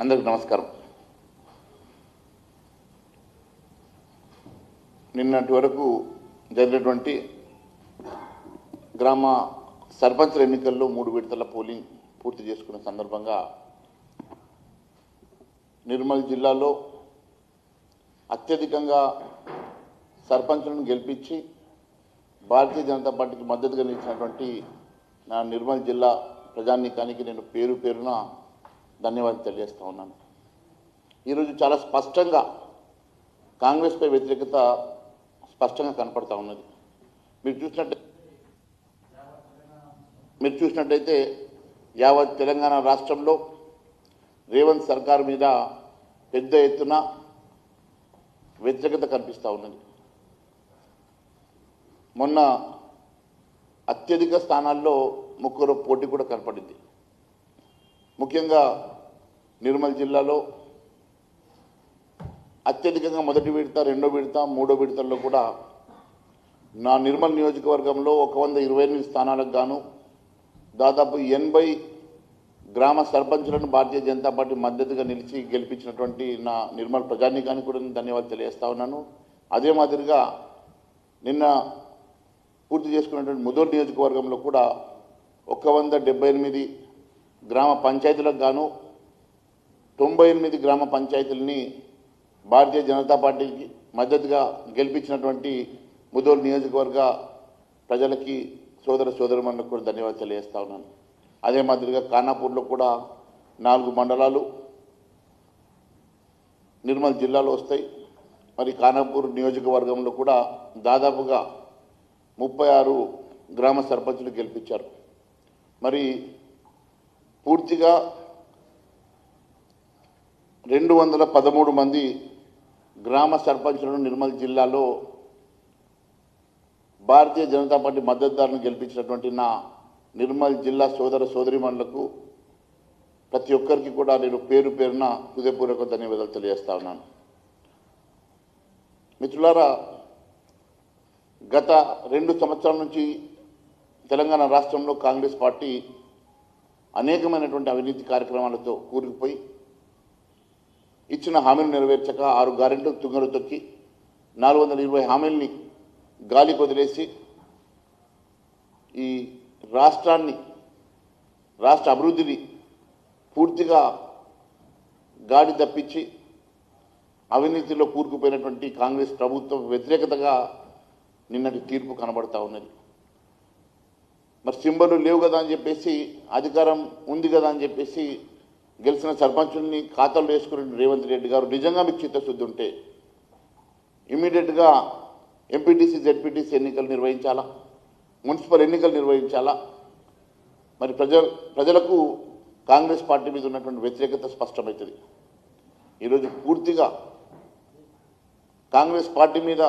అందరికి నమస్కారం. నిన్నటి వరకు జరిగినటువంటి గ్రామ సర్పంచుల ఎన్నికల్లో మూడు విడతల పోలింగ్ పూర్తి చేసుకున్న సందర్భంగా నిర్మల్ జిల్లాలో అత్యధికంగా సర్పంచులను గెలిపించి భారతీయ జనతా పార్టీకి మద్దతుగా నిలిచినటువంటి నా నిర్మల్ జిల్లా ప్రజానీకానికి నేను పేరు పేరున ధన్యవాదాలు తెలియజేస్తూ ఉన్నాను. ఈరోజు చాలా స్పష్టంగా కాంగ్రెస్పై వ్యతిరేకత స్పష్టంగా కనపడతా ఉన్నది. మీరు చూసినట్టు మీరు చూసినట్టయితే యావత్ తెలంగాణ రాష్ట్రంలో రేవంత్ సర్కార్ మీద పెద్ద ఎత్తున వ్యతిరేకత కనిపిస్తూ ఉన్నది. మొన్న అత్యధిక స్థానాల్లో ముగ్గురు పోటీ కూడా కనపడింది. ముఖ్యంగా నిర్మల్ జిల్లాలో అత్యధికంగా మొదటి విడత రెండో విడత మూడో విడతల్లో కూడా నా నిర్మల్ నియోజకవర్గంలో ఒక వంద ఇరవై ఎనిమిది స్థానాలకు గాను దాదాపు ఎనభై గ్రామ సర్పంచులను భారతీయ జనతా పార్టీ మద్దతుగా నిలిచి గెలిపించినటువంటి నా నిర్మల్ ప్రజానీకానికి కూడా నేను ధన్యవాదాలు తెలియజేస్తా ఉన్నాను. అదే మాదిరిగా నిన్న పూర్తి చేసుకున్నటువంటి ముదూరు నియోజకవర్గంలో కూడా ఒక వంద డెబ్బై ఎనిమిది గ్రామ పంచాయతీలకు గాను తొంభై ఎనిమిది గ్రామ పంచాయతీలని భారతీయ జనతా పార్టీకి మద్దతుగా గెలిపించినటువంటి ముదోలు నియోజకవర్గ ప్రజలకి సోదర సోదరుమణులకు కూడా ధన్యవాదాలు తెలియజేస్తా ఉన్నాను. అదే మాదిరిగా ఖానాపూర్లో కూడా నాలుగు మండలాలు నిర్మల్ జిల్లాలో వస్తాయి. మరి ఖానాపూర్ నియోజకవర్గంలో కూడా దాదాపుగా ముప్పై ఆరు గ్రామ సర్పంచులు గెలిపించారు. మరి పూర్తిగా రెండు వందల పదమూడు మంది గ్రామ సర్పంచులను నిర్మల్ జిల్లాలో భారతీయ జనతా పార్టీ మద్దతుదారులను గెలిపించినటువంటి నా నిర్మల్ జిల్లా సోదర సోదరిమణులకు ప్రతి ఒక్కరికి కూడా నేను పేరు పేరున హృదయపూర్వక ధన్యవాదాలు తెలియజేస్తా ఉన్నాను. మిత్రులారా గత రెండు సంవత్సరాల నుంచి తెలంగాణ రాష్ట్రంలో కాంగ్రెస్ పార్టీ అనేకమైనటువంటి అవినీతి కార్యక్రమాలతో కూరుకుపోయి ఇచ్చిన హామీలు నెరవేర్చక ఆరు గ్యారెంట్లు తుంగలు తొక్కి నాలుగు వందల ఇరవై హామీల్ని గాలి కొదిలేసి ఈ రాష్ట్రాన్ని రాష్ట్ర అభివృద్ధిని పూర్తిగా గాడి తప్పించి అవినీతిలో కూరుకుపోయినటువంటి కాంగ్రెస్ ప్రభుత్వం వ్యతిరేకతగా నిన్నటి తీర్పు కనబడతా ఉన్నది. మరి సింబలు లేవు కదా అని చెప్పేసి అధికారం ఉంది కదా అని చెప్పేసి గెలిచిన సర్పంచుల్ని ఖాతాలో వేసుకున్న రేవంత్ రెడ్డి గారు నిజంగా మీకు చిత్తశుద్ధి ఉంటే ఇమీడియట్గా ఎంపీటీసీ జెడ్పీటీసీ ఎన్నికలు నిర్వహించాలా? మున్సిపల్ ఎన్నికలు నిర్వహించాలా? మరి ప్రజ ప్రజలకు కాంగ్రెస్ పార్టీ మీద ఉన్నటువంటి వ్యతిరేకత స్పష్టమవుతుంది. ఈరోజు పూర్తిగా కాంగ్రెస్ పార్టీ మీద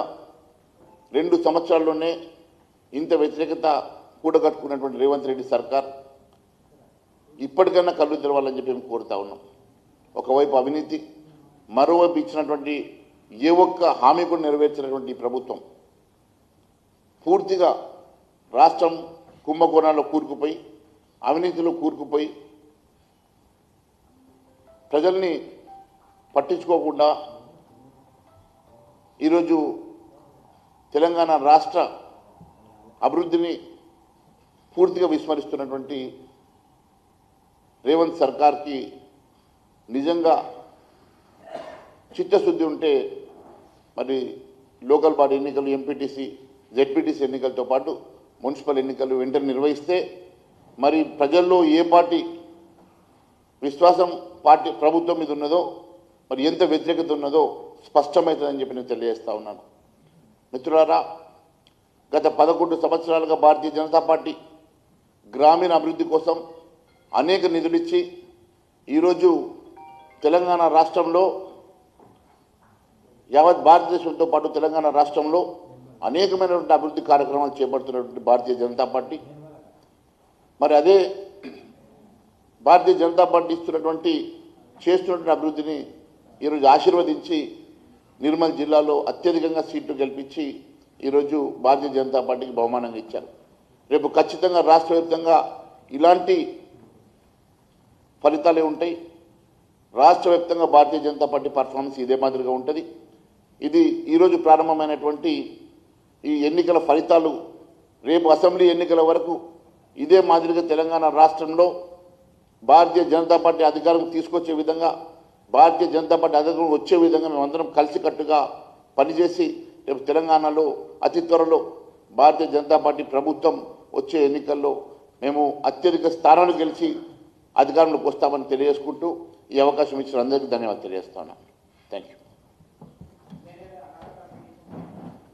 రెండు సంవత్సరాల్లోనే ఇంత వ్యతిరేకత కూడగట్టుకున్నటువంటి రేవంత్ రెడ్డి సర్కార్ ఇప్పటికైనా కళ్ళు తెరవాలని చెప్పి మేము కోరుతా ఉన్నాం. ఒకవైపు అవినీతి మరోవైపు ఇచ్చినటువంటి ఏ ఒక్క హామీ కూడా నెరవేర్చినటువంటి ప్రభుత్వం పూర్తిగా రాష్ట్రం కుంభకోణాల్లో కూరుకుపోయి అవినీతిలో కూరుకుపోయి ప్రజల్ని పట్టించుకోకుండా ఈరోజు తెలంగాణ రాష్ట్ర అభివృద్ధిని పూర్తిగా విస్మరిస్తున్నటువంటి రేవంత్ సర్కార్కి నిజంగా చిత్తశుద్ధి ఉంటే మరి లోకల్ బాడీ ఎన్నికలు ఎంపీటీసీ జెడ్పీటీసీ ఎన్నికలతో పాటు మున్సిపల్ ఎన్నికలు వెంటనే నిర్వహిస్తే మరి ప్రజల్లో ఏ పార్టీ విశ్వాసం పార్టీ ప్రభుత్వం మీద ఉన్నదో మరి ఎంత వ్యతిరేకత ఉన్నదో స్పష్టమవుతుందని చెప్పి నేను తెలియజేస్తా ఉన్నాను. మిత్రులారా గత పదకొండు సంవత్సరాలుగా భారతీయ జనతా పార్టీ గ్రామీణ అభివృద్ధి కోసం అనేక నిధులిచ్చి ఈరోజు తెలంగాణ రాష్ట్రంలో యావత్ భారతదేశంతో పాటు తెలంగాణ రాష్ట్రంలో అనేకమైనటువంటి అభివృద్ధి కార్యక్రమాలు చేపడుతున్నటువంటి భారతీయ జనతా పార్టీ. మరి అదే భారతీయ జనతా పార్టీ ఇస్తున్నటువంటి చేస్తున్నటువంటి అభివృద్ధిని ఈరోజు ఆశీర్వదించి నిర్మల్ జిల్లాలో అత్యధికంగా సీట్లు గెలిపించి ఈరోజు భారతీయ జనతా పార్టీకి బహుమానంగా ఇచ్చారు. రేపు ఖచ్చితంగా రాష్ట్ర వ్యాప్తంగా ఇలాంటి ఫలితాలే ఉంటాయి. రాష్ట్ర వ్యాప్తంగా భారతీయ జనతా పార్టీ పర్ఫార్మెన్స్ ఇదే మాదిరిగా ఉంటుంది. ఇది ఈరోజు ప్రారంభమైనటువంటి ఈ ఎన్నికల ఫలితాలు రేపు అసెంబ్లీ ఎన్నికల వరకు ఇదే మాదిరిగా తెలంగాణ రాష్ట్రంలో భారతీయ జనతా పార్టీ అధికారం తీసుకొచ్చే విధంగా భారతీయ జనతా పార్టీ అధికారం వచ్చే విధంగా మేమందరం కలిసికట్టుగా పనిచేసి రేపు తెలంగాణలో అతి త్వరలో భారతీయ జనతా పార్టీ ప్రభుత్వం వచ్చే ఎన్నికల్లో మేము అత్యధిక స్థానాలు గెలిచి అధికారంలోకి వస్తామని తెలియజేసుకుంటూ ఈ అవకాశం ఇచ్చిన అందరికీ ధన్యవాదాలు తెలియజేస్తున్నాను థ్యాంక్ యూ